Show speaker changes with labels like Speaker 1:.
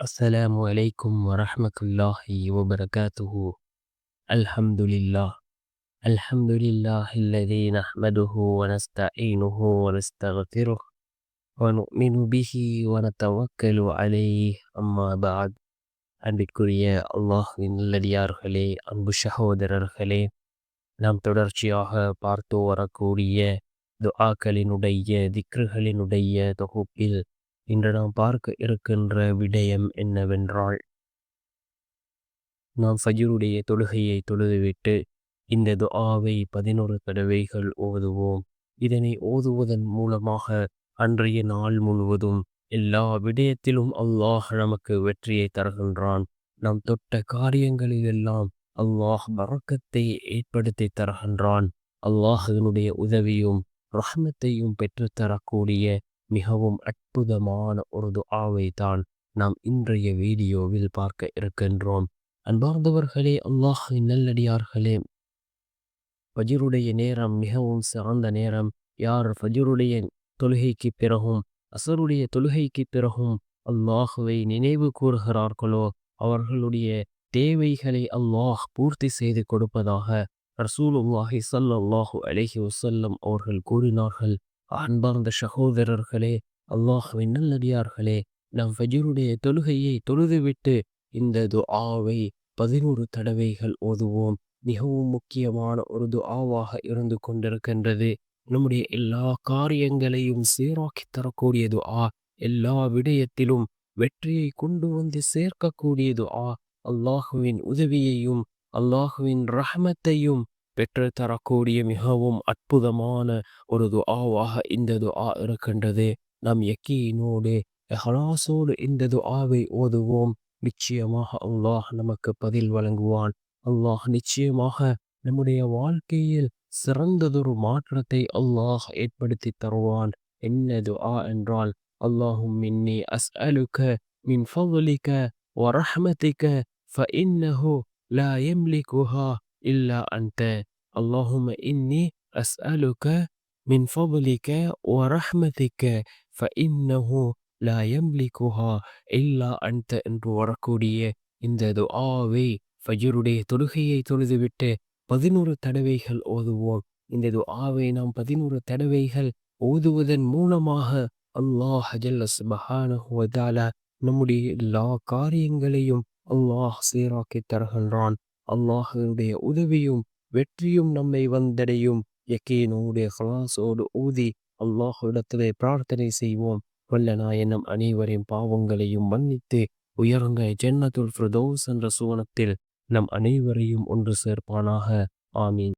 Speaker 1: السلام عليكم ورحمة الله وبركاته الحمد لله الحمد لله الذي نحمده ونستعينه ونستغفره ونؤمن به ونتوكل عليه أما بعد அன்பிற்குரிய அல்லாஹின் நல்லடியார்களே அன்பு சகோதரர்களே நாம் தொடர்ச்சியாக பார்த்து வரக்கூடிய துஆக்களினுடைய திக்ருகளினுடைய தொகுப்பில் இன்று நாம் பார்க்க இருக்கின்ற விடயம் என்னவென்றால் நாம் ஃபஜ்ருடைய தொழுகையை தொழுதுவிட்டு இந்த துஆவை பதினொரு தடவைகள் ஓதுவோம். இதனை ஓதுவதன் மூலமாக அன்றைய நாள் முழுவதும் எல்லா விடயத்திலும் அல்லாஹ் நமக்கு வெற்றியை தருகின்றான். நாம் தொட்ட காரியங்களிலெல்லாம் அல்லாஹ் பறக்கத்தை ஏற்படுத்தி தருகின்றான். அல்லாஹினுடைய உதவியும் ரஹ்மத்தையும் பெற்றுத்தரக்கூடிய மிகவும் அற்புதமான ஒரு துஆவை தான் நாம் இன்றைய வீடியோவில் பார்க்க இருக்கின்றோம். அன்பார்ந்தவர்களே அல்லாஹ் நல்லடியார்களே ஃபஜிருடைய நேரம் மிகவும் சிறந்த நேரம். யார் ஃபஜிருடைய தொழுகைக்கு பிறகும் அசருடைய தொழுகைக்கு பிறகும் அல்லாஹுவை நினைவு கூறுகிறார்களோ அவர்களுடைய தேவைகளை அல்லாஹ் பூர்த்தி செய்து கொடுப்பதாக ரசூலுல்லாஹி சல்லாஹூ அலஹி வசல்லம் அவர்கள் கூறினார்கள். அன்பார்ந்த சகோதரர்களே அல்லாஹுவின் நல்லடியார்களே நம் ஃபஜருடைய தொழுகையை தொழுதுவிட்டு இந்த துஆவை பதினோரு தடவைகள் ஓதுவோம். மிகவும் முக்கியமான ஒரு துஆவாக இருந்து கொண்டிருக்கின்றது. நம்முடைய எல்லா காரியங்களையும் சீராக்கி தரக்கூடிய துஆ எல்லா விடயத்திலும் வெற்றியை கொண்டு வந்து சேர்க்கக்கூடிய துஆ அல்லாஹுவின் உதவியையும் அல்லாஹுவின் ரஹமத்தையும் பெற்றுத்தரக்கூடிய மிகவும் அற்புதமான ஒரு துஆவாக இந்த துஆ இருக்கின்றது. நம் எக்கீனோடு ஹலாசோடு இந்த துஆவை ஓதுவோம். நிச்சயமாக அல்லாஹ் நமக்கு பதில் வழங்குவான். அல்லாஹ் நிச்சயமாக நம்முடைய வாழ்க்கையில் சிறந்ததொரு மாற்றத்தை அல்லாஹ் ஏற்படுத்தி தருவான். என்ன துஆ என்றால் அல்லாஹும் மின்னி அஸ் அலுக்க மின் ஃபவுலிக்க வரஹமதிக்க ஃபஇன்னஹு லா எம்லிகுஹா إلا أنت اللهم إني أسألك من فضلك ورحمتك فإنه لا يملكها إلا أنت என்று வரக்கூடிய இந்த துஆவை ஃபஜ்ருடைய தொழுகையை தொழுதுவிட்டு பதினோரு தடவைகள் ஓதுவோம் இந்த துஆவை நாம் பதினோரு தடவைகள் ஓதுவதன் மூலமாக அல்லாஹ் ஜல்ல சுபஹானஹு வ தஆலா நம்முடைய எல்லா காரியங்களையும் அல்லாஹ் சீராக்கி தருகின்றான் அல்லாஹுடைய உதவியும் வெற்றியும் நம்மை வந்தடையும். யக்கீனோடு ஹலாசோடு ஊதி அல்லாஹுடத்திலே பிரார்த்தனை செய்வோம். வல்ல நாயனம் அனைவரின் பாவங்களையும் மன்னித்து உயர்ந்த ஜென்னதுல் ஃபிரதோஸ் என்ற சுவனத்தில் நம் அனைவரையும் ஒன்று சேர்ப்பானாக. ஆமீன்.